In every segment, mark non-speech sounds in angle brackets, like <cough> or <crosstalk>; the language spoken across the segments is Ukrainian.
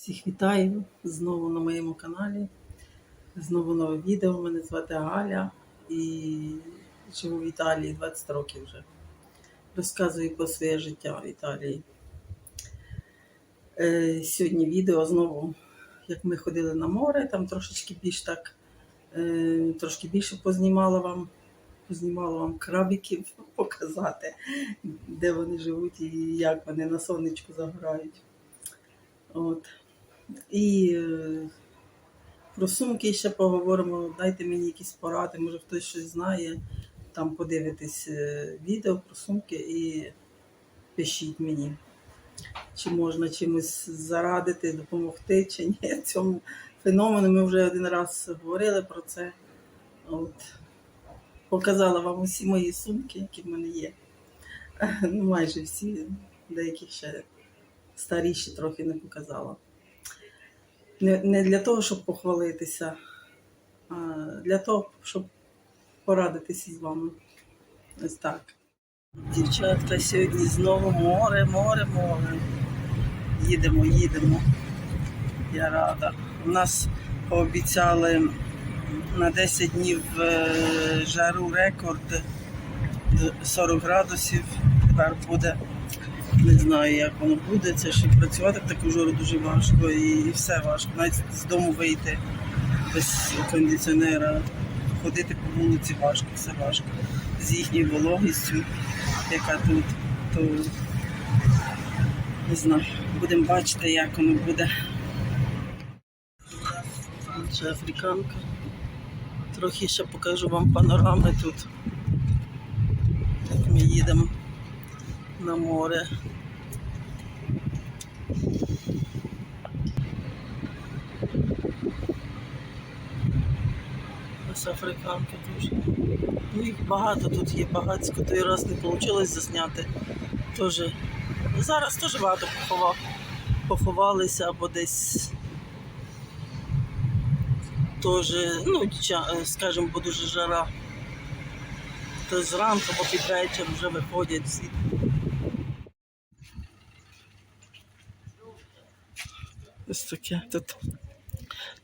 Всіх вітаю знову на моєму каналі. Знову нове відео. Мене звати Галя і живу в Італії 20 років вже. Розказую про своє життя в Італії. Е, сьогодні відео знову, як ми ходили на море, там трошечки більш так, е, трошки більше познімала вам, познімала вам крабиків <laughs> показати, де вони живуть і як вони на сонечку загорають. От. І е, про сумки ще поговоримо. Дайте мені якісь поради, може хтось щось знає. Там подивитись е, відео про сумки і пишіть мені, чи можна чимось зарадити, допомогти, чи ні. <laughs> Цьому феномену ми вже один раз говорили про це. От. Показала вам усі мої сумки, які в мене є. <laughs> Ну, майже всі, деякі ще старіші трохи не показала. Не, не для того, щоб похвалитися, а для того, щоб порадитися з вами. Ось так. Дівчатка, сьогодні знову море, море, море. Їдемо, їдемо. Я рада. У нас пообіцяли на 10 днів е, жару рекорд е, 40 градусів. Тепер буде. Не знаю, як воно буде. Це ще працювати в таку жару дуже важко і, все важко. Навіть з дому вийти без кондиціонера, ходити по вулиці важко, все важко. З їхньою вологістю, яка тут, то не знаю. Будемо бачити, як воно буде. Ще африканка. Трохи ще покажу вам панорами тут. Як ми їдемо на море. Ось африканки дуже. Ну їх багато тут є, багатько. Той раз не вийшло засняти. Тоже. Зараз теж багато поховав. поховалися або десь. Теж, ну, скажімо, бо дуже жара. То зранку або під вечір вже виходять всі. Ось таке тут.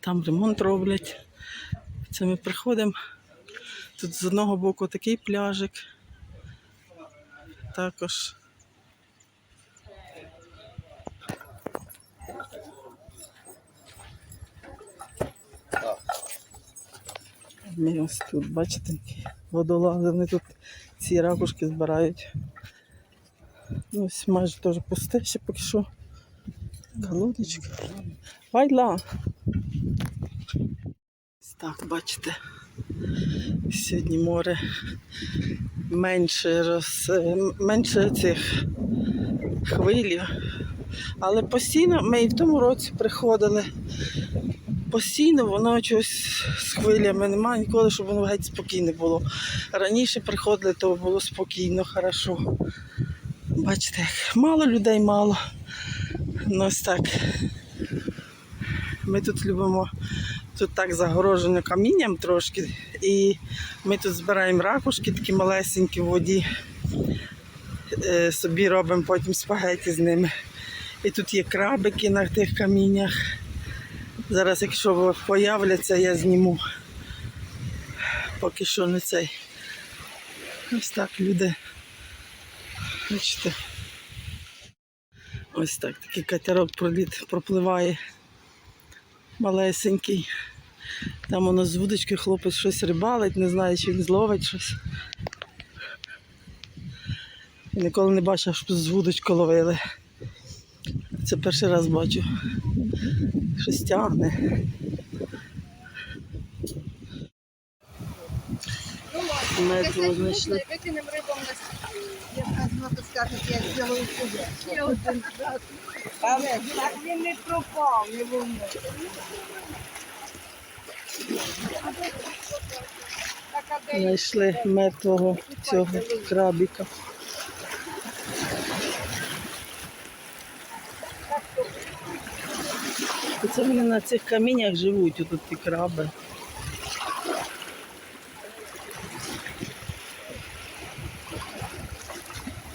Там ремонт роблять. Це ми приходимо. Тут з одного боку такий пляжик. Також. Ми ось тут, бачите, водолази, вони тут ці ракушки збирають. Ну, ось майже теж пусте ще поки що. Колодочка. Вайла. Так, бачите. Сьогодні море менше роз... менше цих хвилів. Але постійно ми і в тому році приходили. Постійно воно щось з хвилями немає ніколи, щоб воно геть спокійне було. Раніше приходили, то було спокійно, хорошо. Бачите, як мало людей мало. Ну ось так. Ми тут любимо, тут так загорожено камінням трошки. І ми тут збираємо ракушки, такі малесенькі в воді. Е, собі робимо потім спагеті з ними. І тут є крабики на тих каміннях. Зараз, якщо появляться, я зніму. Поки що не цей. Ось так люди. Бачите. Ось так, такий катерок проліт пропливає. Малесенький. Там воно з вудочки хлопець щось рибалить, не знаю, чи він зловить щось. Я ніколи не бачив, щоб з вудочку ловили. Це перший раз бачу. Щось тягне. Метро знайшли. Викинемо рибом на Як казано, я зроблю себе. Але так він не пропав, не. Так, Знайшли мертвого цього крабіка. Це вони на цих каміннях живуть, отут ті краби.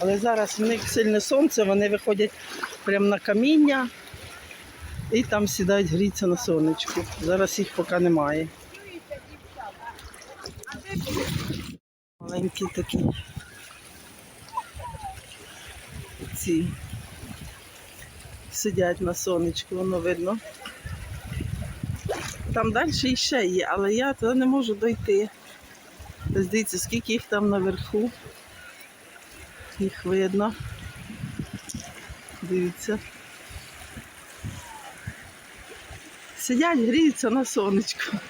Але зараз в них сильне сонце, вони виходять прямо на каміння І там сідають гріться на сонечку. Зараз їх поки немає. Маленькі такі. Ці сидять на сонечку, воно видно. Там далі іще є, але я туди не можу дойти. Дивіться, скільки їх там наверху. Їх видно. Дивіться. Сидять, гріються на сонечку. <laughs>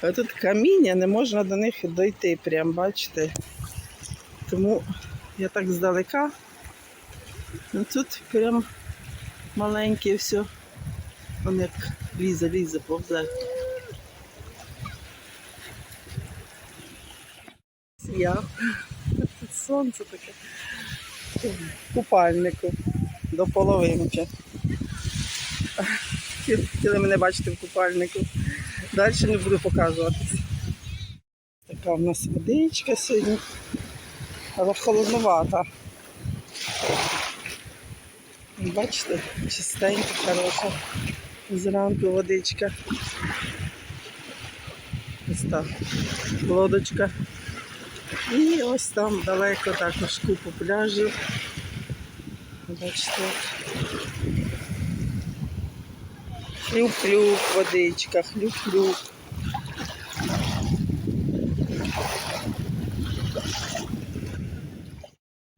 А тут каміння, не можна до них дойти, прям бачите. Тому я так здалека. Ну тут прям маленьке все. Вон як лізе, лізе, повзе. Я. Сонце таке. Купальнику до половинки. Хотіли мене бачити в купальнику. Далі не буду показуватися. Така в нас водичка сьогодні. Але холодновата. Бачите, чистенька, хороша. Зранку водичка. Ось так. Лодочка. І ось там далеко також купу пляжів. Бачите. Хлюп-хлюп, водичка, хлюп-хлюп.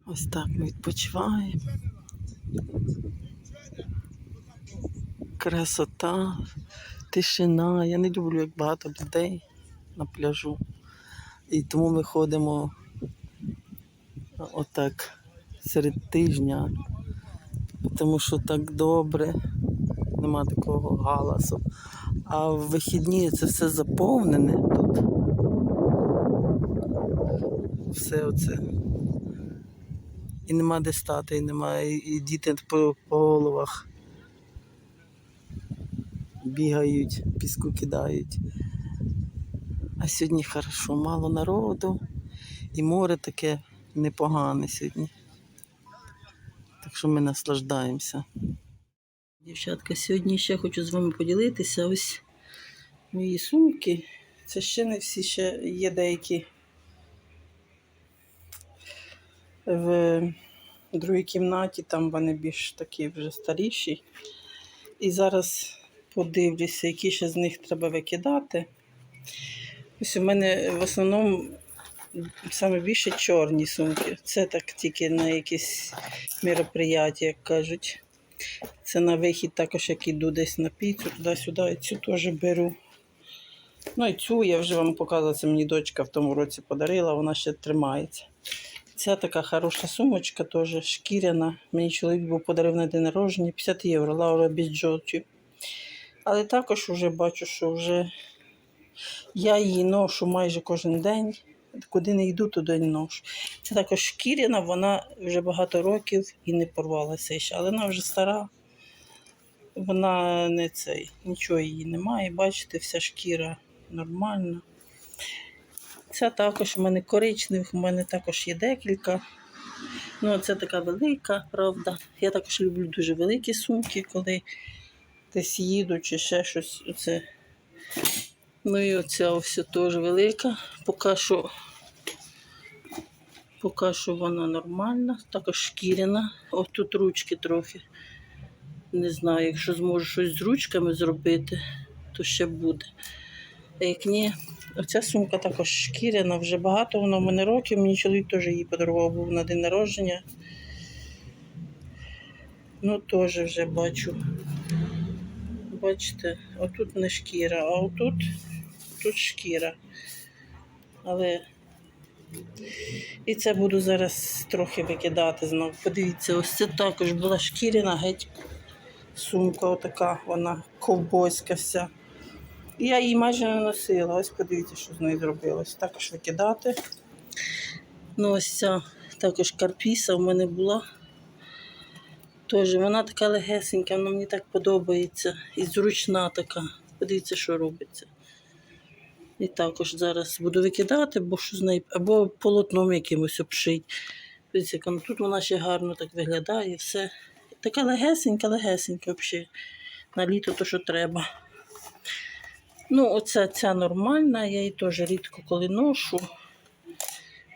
Ось так ми відпочиваємо. Красота, тишина. Я не люблю, як багато людей на пляжу. І тому ми ходимо отак серед тижня, тому що так добре, нема такого галасу. А в вихідні це все заповнене тут. Все оце. І нема де стати, і немає, і діти по, по головах бігають, піску кидають. А сьогодні хорошо, мало народу, і море таке непогане сьогодні. Так що ми наслаждаємося. Дівчатка, сьогодні ще хочу з вами поділитися. Ось мої сумки. Це ще не всі, ще є деякі в другій кімнаті, там вони більш такі вже старіші. І зараз подивлюся, які ще з них треба викидати. Ось у мене в основному саме більше чорні сумки. Це так тільки на якісь мероприяття, як кажуть. Це на вихід також, як іду десь на піцу, туди-сюди, і цю теж беру. Ну і цю я вже вам показувала, це мені дочка в тому році подарила, вона ще тримається. Ця така хороша сумочка, теж шкіряна. Мені чоловік був подарив на день народження 50 євро, Лаура Біджоті. Але також вже бачу, що вже я її ношу майже кожен день. Куди не йду, туди не ношу. Це також шкіряна, вона вже багато років і не порвалася ще. Але вона вже стара. Вона не цей, нічого її немає. Бачите, вся шкіра нормальна. Ця також у мене коричневих, у мене також є декілька. Ну, це така велика, правда. Я також люблю дуже великі сумки, коли десь їду чи ще щось. Оце. Ну і оця ось теж велика. Поки що, поки що вона нормальна, також шкіряна. Ось тут ручки трохи. Не знаю, якщо зможу щось з ручками зробити, то ще буде. А як ні, оця сумка також шкіряна, вже багато вона в мене років. Мені чоловік теж її подарував був на день народження. Ну, теж вже бачу. Бачите, отут не шкіра, а отут тут шкіра. Але і це буду зараз трохи викидати знову. Подивіться, ось це також була шкіряна геть сумка, отака, вона ковбойська вся. Я її майже не носила. Ось подивіться, що з нею зробилось. Також викидати. Ну, ось ця також карпіса в мене була. Тож вона така легесенька, вона мені так подобається. І зручна така. Подивіться, що робиться. І також зараз буду викидати, бо що з нею, або полотном якимось обшить. Тут вона ще гарно так виглядає, все. Така легесенька, легесенька взагалі. на літо то, що треба. Ну, оця ця нормальна, я її теж рідко коли ношу.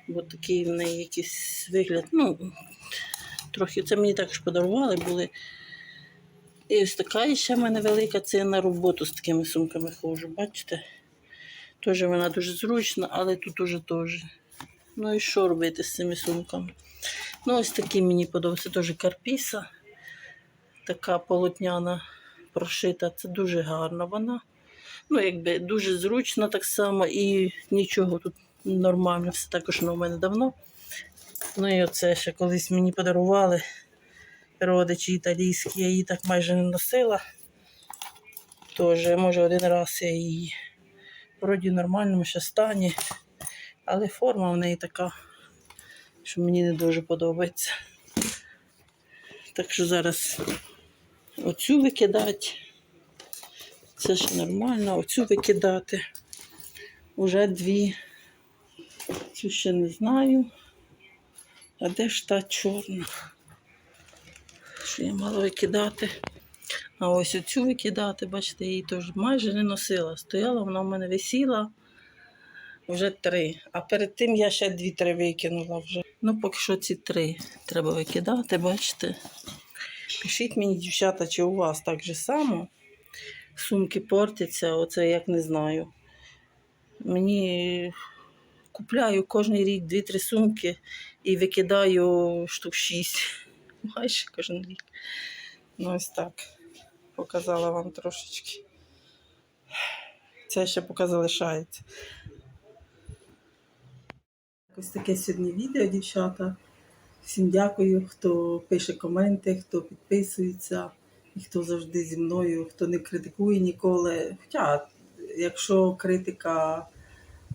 Бо такий в неї якийсь вигляд. Ну, трохи це мені також подарували були. І ось така ще в мене велика, це я на роботу з такими сумками ходжу, бачите? Теж вона дуже зручна, але тут уже теж. Ну і що робити з цими сумками? Ну, ось такі мені подобаються теж карпіса. Така полотняна прошита. Це дуже гарна вона. Ну, якби дуже зручна так само і нічого тут нормально, все також воно в мене давно. Ну і оце ще колись мені подарували родичі італійські, я її так майже не носила. Тоже, може, один раз я її вроді в нормальному ще стані, але форма в неї така, що мені не дуже подобається. Так що зараз оцю викидати. Це ще нормально, оцю викидати. Уже дві. Цю ще не знаю. А де ж та чорна? Що я мала викидати? А ось оцю викидати, бачите, її теж майже не носила. Стояла, вона в мене висіла вже три. А перед тим я ще дві-три викинула вже. Ну, поки що ці три треба викидати, бачите. Пишіть мені, дівчата, чи у вас так же само сумки портяться, оце як не знаю. Мені купляю кожен рік дві-три сумки і викидаю штук шість. <laughs> Майже кожен рік. Ну, ось так. Показала вам трошечки. Це ще поки залишається. Ось таке сьогодні відео, дівчата. Всім дякую, хто пише коменти, хто підписується, і хто завжди зі мною, хто не критикує ніколи. Хоча, якщо критика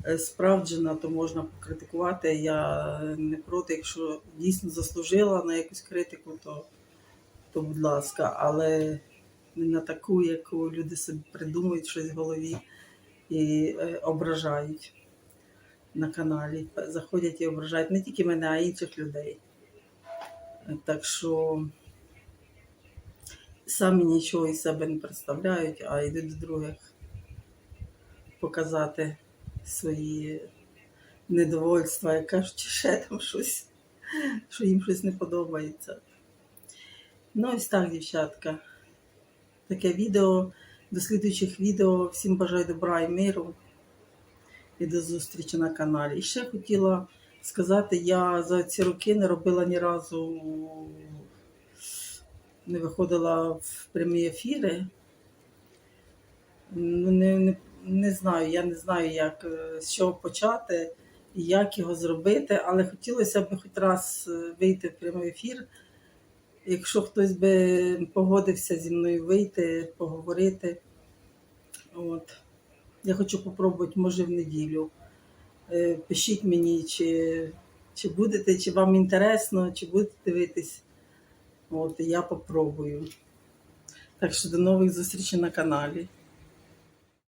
е, справджена, то можна покритикувати. Я не проти, якщо дійсно заслужила на якусь критику, то, то будь ласка, але не на таку, яку люди собі придумують щось в голові і е, ображають на каналі. Заходять і ображають не тільки мене, а й інших людей. Так що самі нічого із себе не представляють, а йдуть до других показати свої недовольства, як кажуть, <laughs> ще там щось, що їм щось не подобається. Ну, ось так, дівчатка. Таке відео. До слідуючих відео. Всім бажаю добра і миру. І до зустрічі на каналі. І ще хотіла сказати, я за ці роки не робила ні разу, не виходила в прямі ефіри. Ну, Не, не, не знаю, я не знаю, як е, з чого почати і як його зробити, але хотілося б хоч раз е, вийти в прямий ефір. Якщо хтось би погодився зі мною вийти, поговорити. От. Я хочу попробувати, може, в неділю. Е, Пишіть мені, чи, чи будете, чи вам інтересно, чи будете дивитись. От, я попробую. Так що до нових зустрічей на каналі.